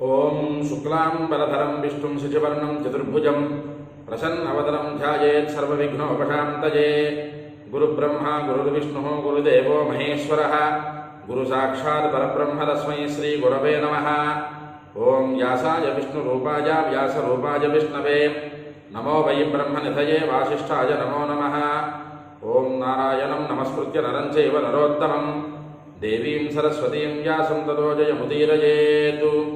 ఓం శుక్లాం బలధరం విష్ణుం శుచివర్ణం చతుర్భుజం ప్రసన్నవదనం ధ్యాయేత్ సర్వవిఘ్నోపశాంతయే. గురుబ్రహ్మ గురుర్విష్ణు గురుదేవో మహేశ్వర. గురు సాక్షాత్ పరబ్రహ్మ తస్మై శ్రీ గురవే నమ. ఓం వ్యాసాయ విష్ణురూపాయ వ్యాసరూపాయ విష్ణవే. నమో వై బ్రహ్మనిధయే వాసిష్ఠాయ నమో నమ. ఓం నారాయణం నమస్కృత్య నరం చైవ నరోత్తమం. దేవీం సరస్వతీం వ్యాసం తదో జయముదీరయేతు.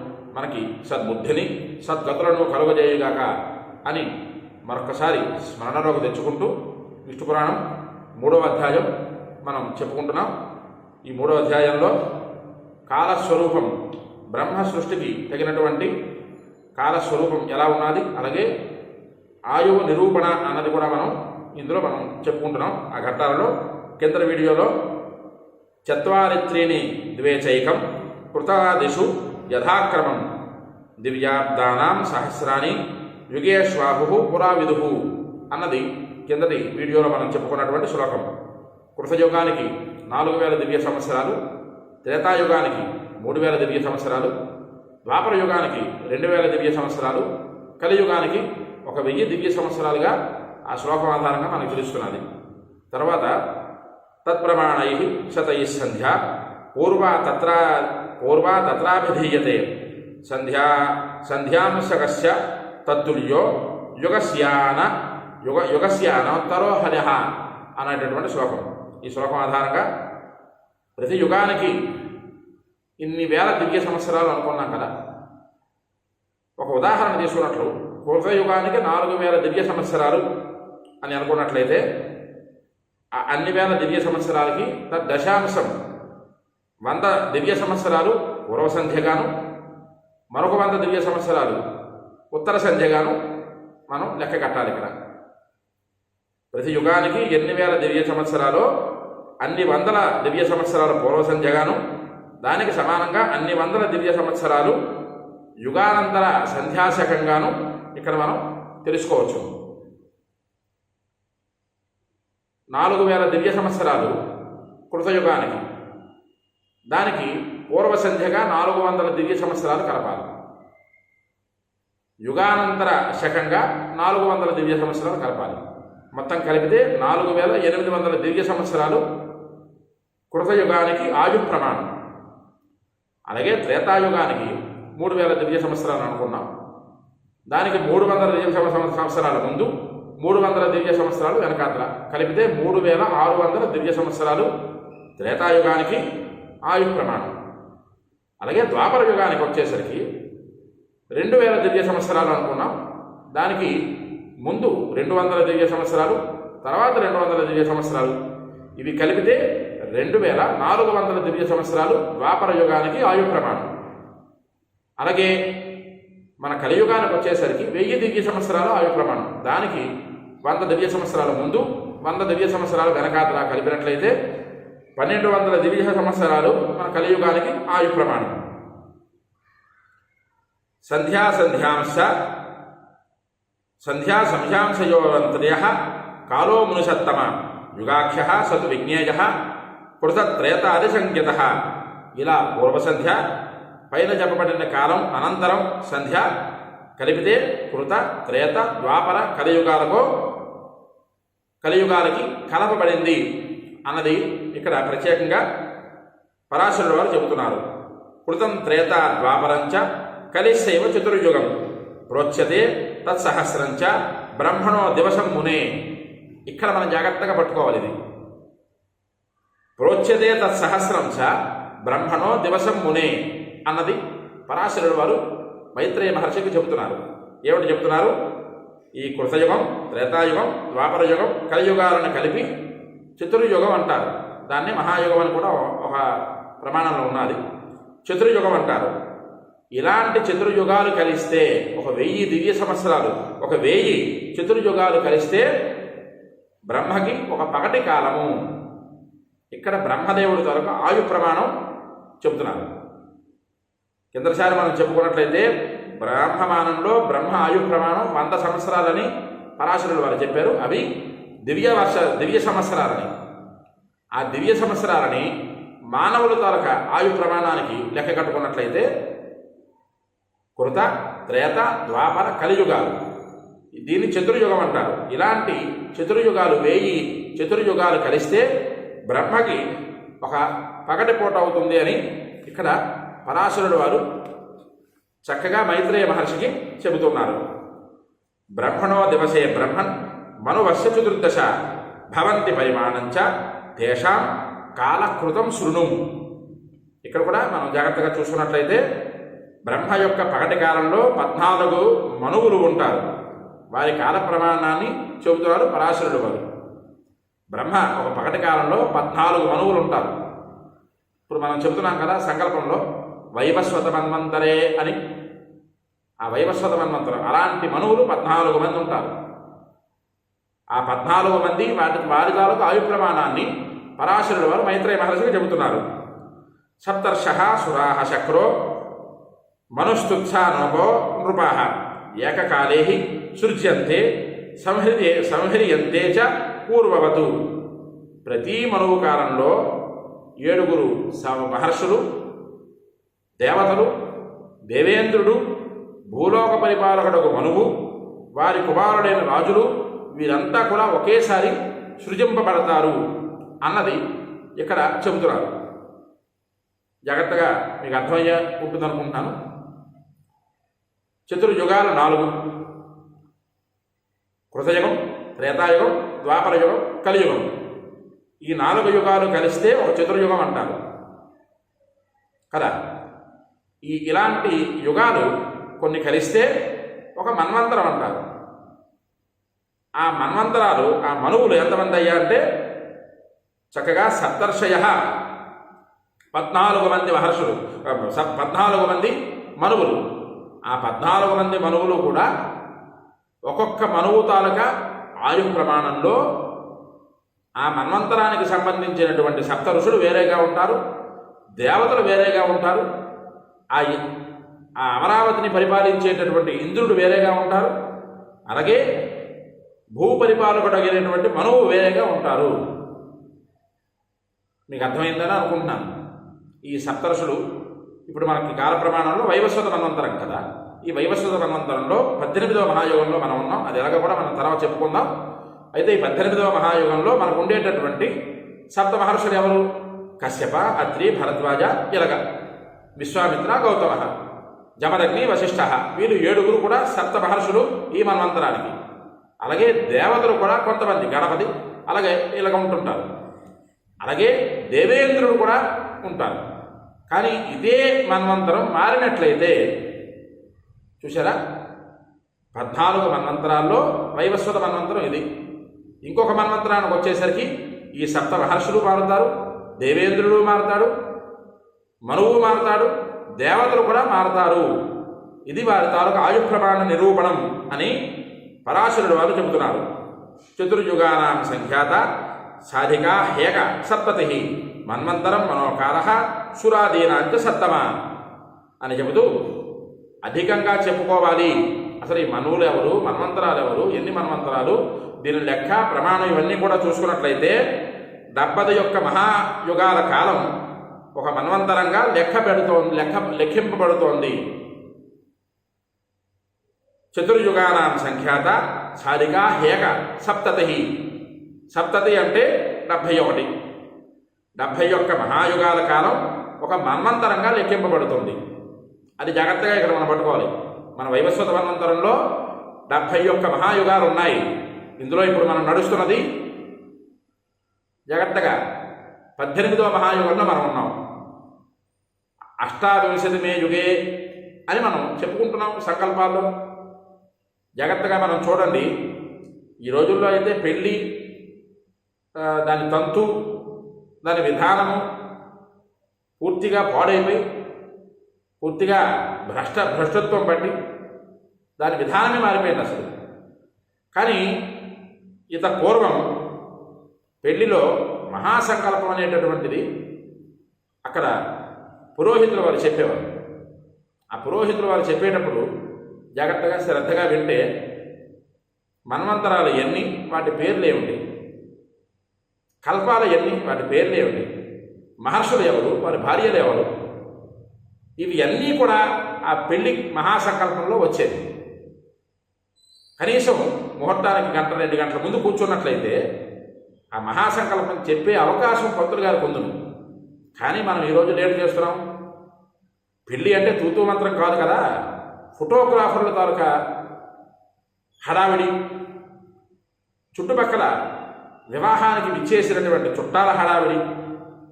మనకి సద్బుద్ధిని సద్గతులను కలుగజేయుగాక అని మరొకసారి స్మరణలోకి తెచ్చుకుంటూ విష్ణు పురాణం మూడవ అధ్యాయం మనం చెప్పుకుంటున్నాం. ఈ మూడవ అధ్యాయంలో కాలస్వరూపం బ్రహ్మ సృష్టికి తగినటువంటి కాలస్వరూపం ఎలా ఉన్నది? అలాగే ఆయువు నిరూపణ అన్నది కూడా మనం ఇందులో మనం చెప్పుకుంటున్నాం. ఆ ఘట్టాలలో కింద వీడియోలో చత్వారిత్రీని ద్వేచైకం కృతాదిషు యథాక్రమం దివ్యాబ్దానాం సహస్రాని యుగేశ్వాహు పురావిదుహు అన్నది కిందటి వీడియోలో మనం చెప్పుకున్నటువంటి శ్లోకం. కృతయుగానికి నాలుగు వేల దివ్య సంవత్సరాలు త్రేతాయుగానికి మూడు వేల దివ్య సంవత్సరాలు ద్వాపర యుగానికి రెండు వేల దివ్య సంవత్సరాలు కలియుగానికి ఒక వెయ్యి దివ్య సంవత్సరాలుగా ఆ శ్లోకం ఆధారంగా మనకు తెలుస్తున్నది. తర్వాత తత్ప్రమాణై శతై సంధ్య పూర్వ తత్ర పూర్వ తత్రాభిధీయతే. సంధ్యా సంధ్యాంశకస్య తత్తుల్యో యుగస్యాన యుగ యుగస్యానోత్తరో హరిహ అనేటటువంటి శ్లోకం. ఈ శ్లోకం ఆధారంగా ప్రతి యుగానికి ఇన్ని వేల దివ్య సంవత్సరాలు అనుకున్నాం కదా. ఒక ఉదాహరణ తీసుకున్నట్లు పూర్వ యుగానికి నాలుగు వేల దివ్య సంవత్సరాలు అని అనుకున్నట్లయితే ఆ అన్ని వేల దివ్య సంవత్సరాలకి తద్ దశాంశం వంద దివ్య సంవత్సరాలు పూర్వ సంధ్యగాను మరొక వంద దివ్య సంవత్సరాలు ఉత్తర సంధ్యగాను మనం లెక్క కట్టాలి ఇక్కడ. ప్రతి యుగానికి ఎన్ని వేల దివ్య సంవత్సరాలు అన్ని వందల దివ్య సంవత్సరాల పూర్వ సంధ్యగాను దానికి సమానంగా అన్ని వందల దివ్య సంవత్సరాలు యుగానంతర సంధ్యాశకంగాను ఇక్కడ మనం తెలుసుకోవచ్చు. నాలుగు వేల దివ్య సంవత్సరాలు కృతయుగానికి. దానికి పూర్వ సంధ్యగా నాలుగు వందల దివ్య సంవత్సరాలు కలపాలి. యుగానంతర శకంగా నాలుగు వందల దివ్య సంవత్సరాలు కలపాలి. మొత్తం కలిపితే నాలుగు వేల ఎనిమిది వందల దివ్య సంవత్సరాలు కృతయుగానికి ఆయు ప్రమాణం అలాగే త్రేతాయుగానికి మూడు వేల దివ్య సంవత్సరాలు అనుకున్నాం. దానికి మూడు వందల దివ్య సంవత్సరాల ముందు మూడు వందల దివ్య సంవత్సరాలు వెనకాతల కలిపితే మూడు వేల ఆరు వందల దివ్య సంవత్సరాలు త్రేతాయుగానికి ఆయు ప్రమాణం అలాగే ద్వాపర యుగానికి వచ్చేసరికి రెండు వేల దివ్య సంవత్సరాలు అనుకున్నాం. దానికి ముందు రెండు వందల దివ్య సంవత్సరాలు తర్వాత రెండు వందల దివ్య సంవత్సరాలు. ఇవి కలిపితే రెండు వేల నాలుగు వందల దివ్య సంవత్సరాలు ద్వాపర యుగానికి ఆయు ప్రమాణం. అలాగే మన కలియుగానికి వచ్చేసరికి వెయ్యి దివ్య సంవత్సరాలు ఆయు ప్రమాణం. దానికి వంద దివ్య సంవత్సరాల ముందు వంద దివ్య సంవత్సరాలు వెనకాతలా కలిపినట్లయితే పన్నెండు వందల దివ్య సంవత్సరాలు మన కలియుగానికి ఆయు ప్రమాణం. సంధ్యా సంధ్యాంశ సంధ్యా సంధ్యాంశయోరంత్ర్య కాలో మునుషత్తమ యుగాఖ్య సతు విజ్ఞేయ కృతత్రేతాదిశంకిత ఇలా పూర్వసంధ్య పైన చెప్పబడిన కాలం అనంతరం సంధ్య కలిపితే కృత త్రేత ద్వాపర కలియుగాలకు కలియుగాలకి కలపబడింది అన్నది ఇక్కడ ప్రత్యేకంగా పరాశరుల వారు చెబుతున్నారు. కృతం త్రేత ద్వాపరంచ కలిశైవ చతుర్యుగం ప్రోచ్యతే తత్సహస్రంచ బ్రహ్మణో దివసం మునే. ఇక్కడ మనం జాగ్రత్తగా పట్టుకోవాలి ఇది. ప్రోచ్యతే తత్సహస్రం చ బ్రహ్మణో దివసం మునే అన్నది పరాశరుడు వారు మైత్రేయ మహర్షికి చెబుతున్నారు. ఏమిటి చెబుతున్నారు? ఈ కృతయుగం త్రేతాయుగం ద్వాపరయుగం కలియుగాలను కలిపి చతుర్యుగం అంటారు. దాన్ని మహాయుగం అని కూడా ఒక ప్రమాణంలో ఉన్నది. చతుర్యుగం అంటారు. ఇలాంటి చతుర్యుగాలు కలిస్తే ఒక వెయ్యి దివ్య సంవత్సరాలు ఒక వెయ్యి చతుర్యుగాలు కలిస్తే బ్రహ్మకి ఒక పగటి కాలము. ఇక్కడ బ్రహ్మదేవుడి తరకు ఆయు ప్రమాణం చెబుతున్నారు. కిందసారి మనం చెప్పుకున్నట్లయితే బ్రహ్మమానంలో బ్రహ్మ ఆయు ప్రమాణం వంద సంవత్సరాలని పరాశరులు వారు చెప్పారు. అవి దివ్య వర్ష దివ్య సంవత్సరాలని. ఆ దివ్య సంవత్సరాలని మానవుల తాలక ఆయు ప్రమాణానికి లెక్క కట్టుకున్నట్లయితే కృత త్రేత ద్వాపర కలియుగాలు. దీన్ని చతుర్యుగం అంటారు. ఇలాంటి చతుర్యుగాలు వేయి చతుర్యుగాలు కలిస్తే బ్రహ్మకి ఒక పగటి పూట అవుతుంది అని ఇక్కడ పరాశరుడు వారు చక్కగా మైత్రేయ మహర్షికి చెబుతున్నారు. బ్రహ్మణో దివసే బ్రహ్మన్ మనువస్య చతుర్దశ భవంతి పరిమాణంచ తేషాం కాలకృతం శృణు. ఇక్కడ కూడా మనం జాగ్రత్తగా చూసుకున్నట్లయితే బ్రహ్మ యొక్క పగటి కాలంలో పద్నాలుగు మనువులు ఉంటారు. వారి కాల ప్రమాణాన్ని చెబుతున్నారు పరాశరుడు వారు. బ్రహ్మ ఒక పగటి కాలంలో పద్నాలుగు మనువులు ఉంటారు. ఇప్పుడు మనం చెబుతున్నాం కదా సంకల్పంలో వైవస్వత మన్వంతరే అని. ఆ వైవస్వత మన్వంతరం అలాంటి మనువులు పద్నాలుగు మంది ఉంటారు. ఆ పద్నాలుగు మంది వాటి వారి తాలూకు ఆయు ప్రమాణాన్ని పరాశరుడు వారు మైత్రేయ మహర్షికి చెబుతున్నారు. సప్తర్ష సురాహ శక్రో మనుస్తుత్సా నోపో నృపాహ ఏకకాలే సృజ్యంతే సంహృతే సంహ్రియంతే చ పూర్వవతు. ప్రతి మనోకాలంలో కాలంలో ఏడుగురు మహర్షులు దేవతలు దేవేంద్రుడు భూలోక పరిపాలకుడకు మనువు వారి కుమారుడైన రాజులు వీరంతా కూడా ఒకేసారి సృజింపబడతారు అన్నది ఇక్కడ చెబుతున్నారు. జాగ్రత్తగా మీకు అర్థమయ్యే ఉంటుందనుకుంటున్నాను. చతుర్యుగాలు నాలుగు. కృతయుగం త్రేతాయుగం ద్వాపరయుగం కలియుగం. ఈ నాలుగు యుగాలు కలిస్తే ఒక చతుర్యుగం అంటారు. కదా? ఈ ఇలాంటి యుగాలు కొన్ని కలిస్తే ఒక మన్వంతరం అంటారు. ఆ మన్వంతరాలు ఆ మనువులు ఎంతమంది అయ్యారంటే చక్కగా సప్తర్షయ పద్నాలుగు మంది మహర్షులు పద్నాలుగు మంది మనువులు. ఆ పద్నాలుగు మంది మనువులు కూడా ఒక్కొక్క మనువు తాలూకా ఆయు ప్రమాణంలో ఆ మన్వంతరానికి సంబంధించినటువంటి సప్త ఋషులు వేరేగా ఉంటారు దేవతలు వేరేగా ఉంటారు ఆ ఆ అమరావతిని పరిపాలించేటటువంటి ఇంద్రుడు వేరేగా ఉంటారు. అలాగే భూపరిపాలకుడగినటువంటి పరిపాలకుడు ఉంటారు. మీకు అర్థమైందని అనుకుంటున్నాను. ఈ సప్తరుషులు ఇప్పుడు మనకి కాల ప్రమాణంలో వైవస్వత మన్వంతరం కదా. ఈ వైవస్వత మన్వంతరంలో పద్దెనిమిదవ మహాయుగంలో మనం ఉన్నాం. అది ఎలాగో కూడా మనం తర్వాత చెప్పుకుందాం. అయితే ఈ పద్దెనిమిదవ మహాయుగంలో మనకు ఉండేటటువంటి సప్త మహర్షులు ఎవరు? కశ్యప అత్రి భరద్వాజ ఇలగ. విశ్వామిత్ర గౌతమ. జమదగ్ని వశిష్ఠ. వీళ్ళు ఏడుగురు కూడా సప్త మహర్షులు ఈ మన్వంతరానికి. అలాగే దేవతలు కూడా కొంతమంది గణపతి అలాగే ఇలాగ ఉంటుంటారు. అలాగే దేవేంద్రుడు కూడా ఉంటారు. కానీ ఇదే మన్వంతరం మారినట్లయితే చూసారా పద్నాలుగు మన్వంతరాల్లో వైవస్వత మన్వంతరం ఇది. ఇంకొక మన్వంతరానికి వచ్చేసరికి ఈ సప్త మహర్షులు మారుతారు దేవేంద్రుడు మారుతాడు మనువు మారుతాడు దేవతలు కూడా మారుతారు. ఇది వారి తాలూకు ఆయు ప్రమాణ నిరూపణం అని పరాశరుడు వారు చెబుతున్నారు. చతుర్యుగానాం సంఖ్యాత సాధికా హేక సప్తతి మన్వంతరం మనోకార సురాదీనాంచ సత్తమ అని చెబుతూ అధికంగా చెప్పుకోవాలి. అసలు ఈ మనువులు ఎవరు? మన్వంతరాలు ఎవరు? ఎన్ని మన్వంతరాలు? దీని లెక్క ప్రమాణం ఇవన్నీ కూడా చూసుకున్నట్లయితే డెబ్బది యొక్క మహాయుగాల కాలం ఒక మన్వంతరంగా లెక్క పెడుతోంది లెక్క లెక్కింపబడుతోంది. చతుర్యుగానాం సంఖ్యాత సారిగా హేక సప్తతి సప్తతి అంటే డెబ్భై ఒకటి డెబ్భై ఒక్క మహాయుగాల కాలం ఒక మన్వంతరంగా లెక్కింపబడుతుంది. అది జాగ్రత్తగా ఇక్కడ మనం పట్టుకోవాలి. మన వైవస్వత మన్వంతరంలో డెబ్భై ఒక్క మహాయుగాలు ఉన్నాయి ఇందులో ఇప్పుడు మనం నడుస్తున్నది జాగ్రత్తగా పద్దెనిమిదవ మహాయుగంలో మనం ఉన్నాం. అష్టావింశతి మే యుగే అని మనం చెప్పుకుంటున్నాం సంకల్పాల్లో. జాగ్రత్తగా మనం చూడండి. ఈ రోజుల్లో అయితే పెళ్ళి దాని తంతు దాని విధానము పూర్తిగా పాడైపోయి పూర్తిగా భ్రష్ట భ్రష్టత్వం పట్టి దాని విధానమే మారిపోయింది అసలు. కానీ ఇత పూర్వం పెళ్ళిలో మహాసంకల్పం అనేటటువంటిది అక్కడ పురోహితులు వారు చెప్పేవారు. ఆ పురోహితులు వారు చెప్పేటప్పుడు జాగ్రత్తగా శ్రద్ధగా వింటే మన్వంతరాలు ఎన్ని వాటి పేర్లు ఏమిటి కల్పాలు ఎన్ని వాటి పేర్లు ఏమిటి మహర్షులు ఎవరు? వారి భార్యలు ఎవరు? ఇవి అన్నీ కూడా ఆ పెళ్ళి మహాసంకల్పంలో వచ్చేది. కనీసం ముహూర్తానికి గంట రెండు గంటల ముందు కూర్చున్నట్లయితే ఆ మహాసంకల్పం చెప్పే అవకాశం పంతులు గారికి ఉంది కానీ మనం ఈరోజు లేట్ చేస్తున్నాం. పెళ్ళి అంటే తూతూ మంత్రం కాదు కదా. ఫోటోగ్రాఫర్ల తాలూకా హడావిడి చుట్టుపక్కల వివాహానికి విచ్చేసినటువంటి చుట్టాల హడావిడి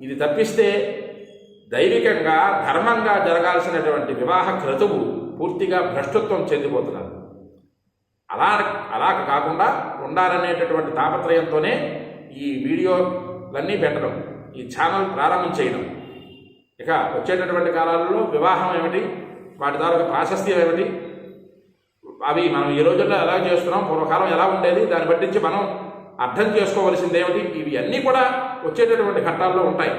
ఇది తప్పిస్తే దైవికంగా ధర్మంగా జరగాల్సినటువంటి వివాహ క్రతువు పూర్తిగా భ్రష్టత్వం చెందిపోతున్నారు అలా అలా కాకుండా ఉండాలనేటటువంటి తాపత్రయంతోనే ఈ వీడియోలన్నీ పెట్టడం ఈ ఛానల్ ప్రారంభం చేయడం. ఇక వచ్చేటటువంటి కాలాలలో వివాహం ఏమిటి? వాటి ద్వారా ప్రాశస్త్యం ఏమిటి? అవి మనం ఈ రోజుల్లో ఎలా చేస్తున్నాం? పూర్వకాలం ఎలా ఉండేది? దాన్ని బట్టించి మనం అర్థం చేసుకోవలసింది ఏమిటి ఇవి అన్నీ కూడా వచ్చేటటువంటి ఘట్టాల్లో ఉంటాయి.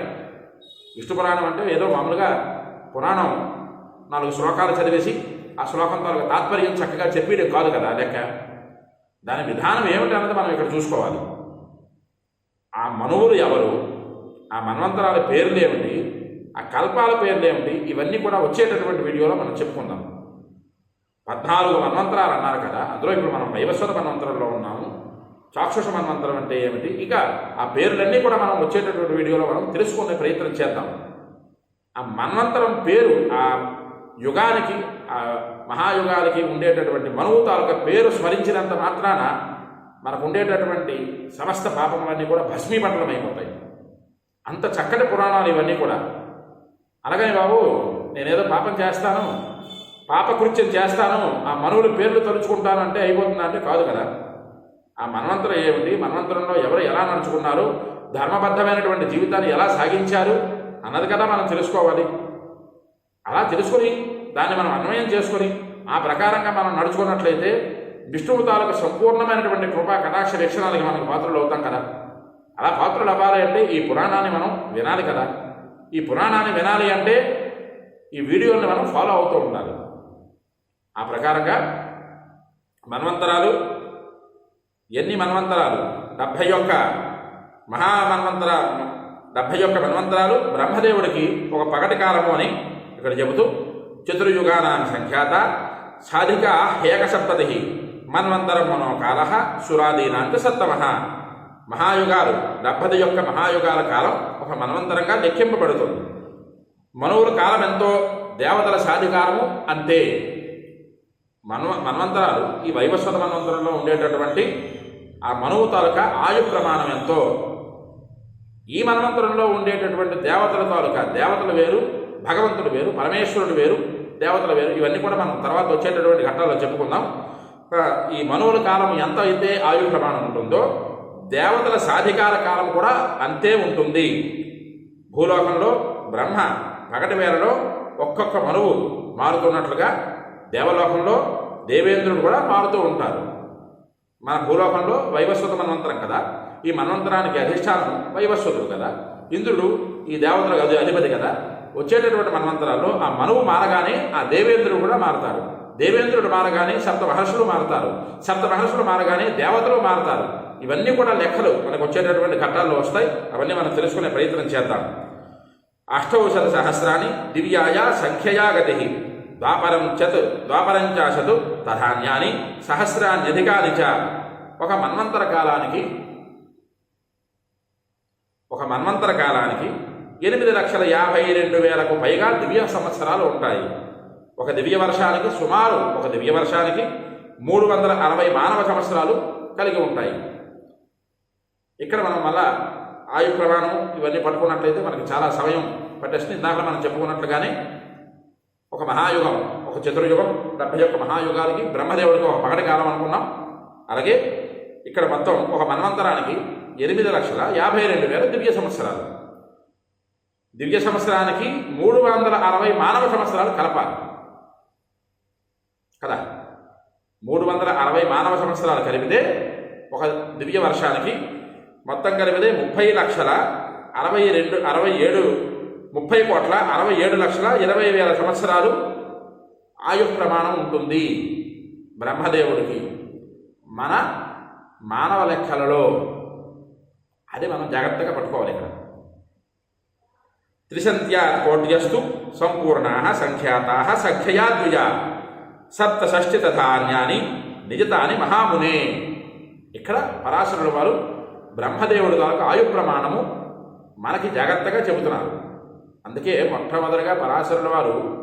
విష్ణు పురాణం అంటే ఏదో మామూలుగా పురాణం నాలుగు శ్లోకాలు చదివేసి ఆ శ్లోకం తాలూకు తాత్పర్యం చక్కగా చెప్పేది కాదు కదా లెక్క. దాని విధానం ఏమిటి అన్నది మనం ఇక్కడ చూసుకోవాలి. ఆ మనువులు ఎవరు? ఆ మన్వంతరాల పేర్లు ఏమిటి? ఆ కల్పాల పేర్లు ఏమిటి? ఇవన్నీ కూడా వచ్చేటటువంటి వీడియోలో మనం చెప్పుకుందాం. పద్నాలుగు మన్వంతరాలు అన్నారు కదా అందులో ఇప్పుడు మనం వైవస్వత మన్వంతరంలో ఉన్నాము. చాక్షుష మన్వంతరం అంటే ఏమిటి? ఇక ఆ పేర్లన్నీ కూడా మనం వచ్చేటటువంటి వీడియోలో మనం తెలుసుకునే ప్రయత్నం చేద్దాం. ఆ మన్వంతరం పేరు ఆ యుగానికి ఆ మహాయుగానికి ఉండేటటువంటి మనువు తాలూకా పేరు స్మరించినంత మాత్రాన మనకు ఉండేటటువంటి సమస్త పాపములన్నీ కూడా భస్మీపటలమైపోతాయి అంత చక్కటి పురాణాలు ఇవన్నీ కూడా. అలాగని బాబు నేనేదో పాపం చేస్తాను. పాపకృత్యం చేస్తాను. ఆ మనవుల పేర్లు తలుచుకుంటాను అంటే అయిపోతుందా అంటే కాదు కదా. ఆ మన్వంతరం ఏమిటి మన్వంతరంలో ఎవరు ఎలా నడుచుకున్నారు? ధర్మబద్ధమైనటువంటి జీవితాన్ని ఎలా సాగించారు? అన్నది కదా మనం తెలుసుకోవాలి. అలా తెలుసుకొని దాన్ని మనం అన్వయం చేసుకొని ఆ ప్రకారంగా మనం నడుచుకున్నట్లయితే విష్ణువు తాలూకు సంపూర్ణమైనటువంటి కృపా కటాక్ష వీక్షణాలకి మనకు పాత్రలు అవుతాం కదా. అలా పాత్రలు అవ్వాలి అంటే ఈ పురాణాన్ని మనం వినాలి కదా. ఈ పురాణాన్ని వినాలి అంటే ఈ వీడియోని మనం ఫాలో అవుతూ ఉండాలి. ఆ ప్రకారంగా మన్వంతరాలు ఎన్ని మన్వంతరాలు? డెబ్భై ఒక్క మహామన్వంతర డెబ్భై ఒక్క మన్వంతరాలు బ్రహ్మదేవుడికి ఒక పగటి కాలము అని ఇక్కడ చెబుతూ చతుర్యుగానాం సంఖ్యాత సాధిక ఏకసప్తతి మన్వంతరం మనోకాల సురాదీనాంత సప్తమ మహాయుగాలు డెబ్బది యొక్క మహాయుగాల కాలం ఒక మనవంతరంగా లెక్కింపబడుతుంది. మనువుల కాలం ఎంతో దేవతల సాధికారము అంతే. మన్వ మన్వంతరాలు ఈ వైవస్వత మన్వంతరంలో ఉండేటటువంటి ఆ మనువు తాలూకా ఆయు ప్రమాణం ఎంతో. ఈ మన్వంతరంలో ఉండేటటువంటి దేవతల తాలూకా దేవతలు వేరు భగవంతుడు వేరు పరమేశ్వరుడు వేరు దేవతలు వేరు ఇవన్నీ కూడా మనం తర్వాత వచ్చేటటువంటి ఘట్టాల్లో చెప్పుకుందాం. ఈ మనువుల కాలం ఎంత అయితే ఆయు ప్రమాణం ఉంటుందో దేవతల సాధికార కాలం కూడా అంతే ఉంటుంది. భూలోకంలో బ్రహ్మ పగటి వేళలో ఒక్కొక్క మనువు మారుతున్నట్లుగా దేవలోకంలో దేవేంద్రుడు కూడా మారుతూ ఉంటారు. మన భూలోకంలో వైవస్వత మన్వంతరం కదా? ఈ మన్వంతరానికి అధిష్టానం వైవస్వతుడు కదా? ఇంద్రుడు ఈ దేవతలకు అది అధిపతి కదా? వచ్చేటటువంటి మన్వంతరాల్లో ఆ మనువు మారగానే ఆ దేవేంద్రుడు కూడా మారతారు. దేవేంద్రుడు మారగానే సప్త మహర్షులు మారతారు. సప్త మహర్షులు మారగానే దేవతలు మారతారు. ఇవన్నీ కూడా లెక్కలు. మనకు వచ్చేటటువంటి ఘట్టాల్లో వస్తాయి. అవన్నీ మనం తెలుసుకునే ప్రయత్నం చేద్దాం. అష్టౌషధ సహస్రాన్ని దివ్యాయ సంఖ్యయా గతి ద్వాపరం చత్ ద్వాపరం చాశతు తథాన్యాని సహస్రాన్యధికాని చ. ఒక మన్వంతర కాలానికి ఒక మన్వంతర కాలానికి ఎనిమిది లక్షల యాభై రెండు వేలకు పైగా దివ్య సంవత్సరాలు ఉంటాయి. ఒక దివ్య వర్షానికి సుమారు ఒక దివ్య వర్షానికి మూడు వందల అరవై మానవ సంవత్సరాలు కలిగి ఉంటాయి. ఇక్కడ మనం మళ్ళా ఆయు ప్రమాణం ఇవన్నీ పట్టుకున్నట్లయితే మనకి చాలా సమయం పట్టేస్తుంది. ఇందాక మనం చెప్పుకున్నట్లుగానే ఒక మహాయుగం ఒక చతుర్యుగం డెబ్బై ఒక్క మహాయుగాలకి బ్రహ్మదేవుడికి ఒక పగటి కాలం అనుకున్నాం. అలాగే ఇక్కడ మొత్తం ఒక మన్వంతరానికి ఎనిమిది లక్షల యాభై రెండు వేల దివ్య సంవత్సరాలు. దివ్య సంవత్సరానికి మూడు వందల అరవై మానవ సంవత్సరాలు కలపాలి. కదా? మూడు వందల అరవై మానవ సంవత్సరాలు కలిపితే ఒక దివ్య వర్షానికి మొత్తం కలిపితే ముప్పై లక్షల అరవై రెండు అరవై ఏడు ముప్పై కోట్ల అరవై ఏడు లక్షల ఇరవై వేల సంవత్సరాలు ఆయు ప్రమాణం ఉంటుంది. బ్రహ్మదేవుడికి. మన మానవ లెక్కలలో అది మనం జాగ్రత్తగా పట్టుకోవాలి ఇక్కడ. త్రిసంధ్యా కోట్యస్తు సంపూర్ణా సంఖ్యాతా సంఖ్యయా ద్విజ సప్తషష్టి తథాన్యాని నిజతాని మహామునే. ఇక్కడ పరాశరుడు వారు బ్రహ్మదేవుడు కనుక ఆయు ప్రమాణము మనకి జాగ్రత్తగా చెబుతున్నారు. అందుకే మొట్టమొదటిగా పరాశరుల వారు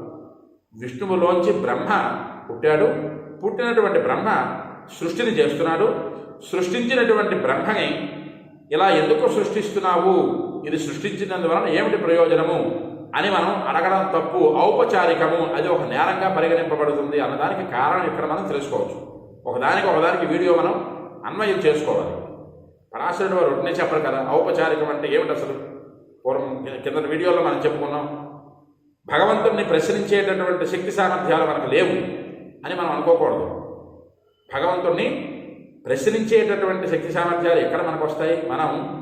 విష్ణువులోంచి బ్రహ్మ పుట్టాడు. పుట్టినటువంటి బ్రహ్మ సృష్టిని చేస్తున్నాడు. సృష్టించినటువంటి బ్రహ్మని ఇలా ఎందుకు సృష్టిస్తున్నావు? ఇది సృష్టించినందువలన ఏమిటి ప్రయోజనము? అని మనం అడగడం తప్పు. ఔపచారికము అది ఒక నేరంగా పరిగణింపబడుతుంది అన్నదానికి కారణం ఇక్కడ మనం తెలుసుకోవచ్చు. ఒకదానికి ఒకదానికి వీడియో మనం అన్వయం చేసుకోవాలి. పరాశరుడు వారు ఒట్టినే చెప్పరు కదా. ఔపచారికం అంటే ఏమిటి అసలు? పూర్వం కింద వీడియోలో మనం చెప్పుకున్నాం. భగవంతుడిని ప్రశ్నించేటటువంటి శక్తి సామర్థ్యాలు మనకు లేవు అని మనం అనుకోకూడదు. భగవంతుణ్ణి ప్రశ్నించేటటువంటి శక్తి సామర్థ్యాలు ఎక్కడ మనకు వస్తాయి? మనం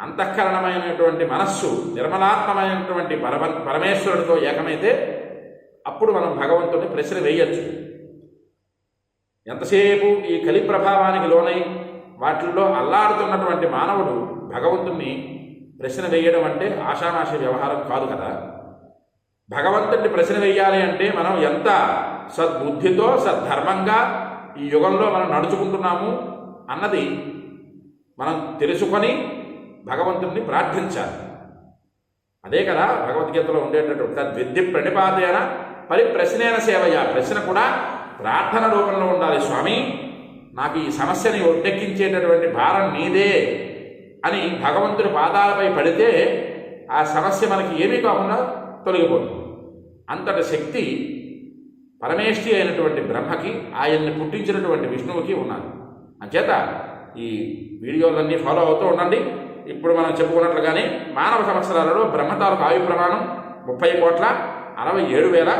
అంతఃకరణమైనటువంటి మనస్సు నిర్మలాత్మమైనటువంటి పరమ పరమేశ్వరుడితో ఏకమైతే అప్పుడు మనం భగవంతుడిని ప్రశ్న వేయచ్చు. ఎంతసేపు ఈ కలి ప్రభావానికి లోనై వాటిల్లో అల్లాడుతున్నటువంటి మానవుడు భగవంతుణ్ణి ప్రశ్న వేయడం అంటే ఆషామాషి వ్యవహారం కాదు కదా. భగవంతుడిని ప్రశ్న వేయాలి అంటే మనం ఎంత సద్బుద్ధితో సద్ధర్మంగా ఈ యుగంలో మనం నడుచుకుంటున్నాము అన్నది మనం తెలుసుకొని భగవంతుడిని ప్రార్థించాలి. అదే కదా భగవద్గీతలో ఉండేటటువంటి తద్విద్య ప్రణిపాతేన పరిప్రశ్నేన సేవయ. ప్రశ్న కూడా ప్రార్థన రూపంలో ఉండాలి స్వామి. నాకు ఈ సమస్యని ఒడ్డెక్కించేటటువంటి భారం నీదే అని భగవంతుడి పాదాలపై పడితే ఆ సమస్య మనకి ఏమీ కాకుండా తొలగిపోతుంది. అంతటి శక్తి పరమేష్టి అయినటువంటి బ్రహ్మకి ఆయన్ని పుట్టించినటువంటి విష్ణువుకి ఉన్నది. అంచేత ఈ వీడియోలన్నీ ఫాలో అవుతూ ఉండండి. ఇప్పుడు మనం చెప్పుకున్నట్లుగానే మానవ సంవత్సరాలలో బ్రహ్మతాలకు ఆయు ప్రమాణం ముప్పై కోట్ల అరవై ఏడు వేల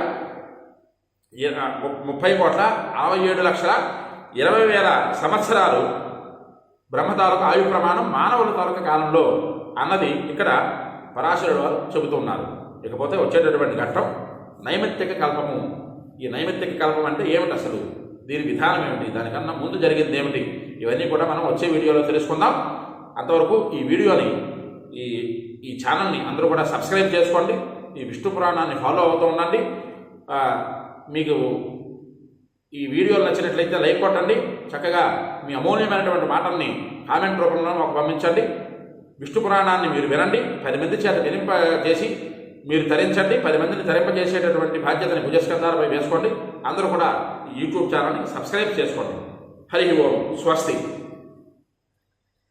ముప్పై కోట్ల అరవై ఏడు లక్షల ఇరవై వేల సంవత్సరాలు బ్రహ్మ తాలూకు ఆయు ప్రమాణం మానవుల తాలూకు కాలంలో అన్నది ఇక్కడ పరాశరుడు వారు చెబుతున్నారు. ఇకపోతే వచ్చేటటువంటి ఘట్టం నైమిత్తిక కల్పము. ఈ నైమిత్తిక కల్పం అంటే ఏమిటి అసలు? దీని విధానం ఏమిటి? దానికన్నా ముందు జరిగింది ఏమిటి? ఇవన్నీ కూడా మనం వచ్చే వీడియోలో తెలుసుకుందాం. అంతవరకు ఈ వీడియోని ఈ ఈ ఛానల్ని అందరూ కూడా సబ్స్క్రైబ్ చేసుకోండి. ఈ విష్ణు పురాణాన్ని ఫాలో అవుతూ ఉండండి. మీకు ఈ వీడియోలు నచ్చినట్లయితే లైక్ కొట్టండి. చక్కగా మీ అమూల్యమైనటువంటి మాటల్ని కామెంట్ రూపంలో మాకు పంపించండి. విష్ణు పురాణాన్ని మీరు వినండి. పది మంది చేత వినింప చేసి మీరు తరించండి. పది మందిని తరింపజేసేటటువంటి బాధ్యతని భుజస్కంధాలపై వేసుకోండి. అందరూ కూడా యూట్యూబ్ ఛానల్ని సబ్స్క్రైబ్ చేసుకోండి. హరి ఓం స్వస్తి.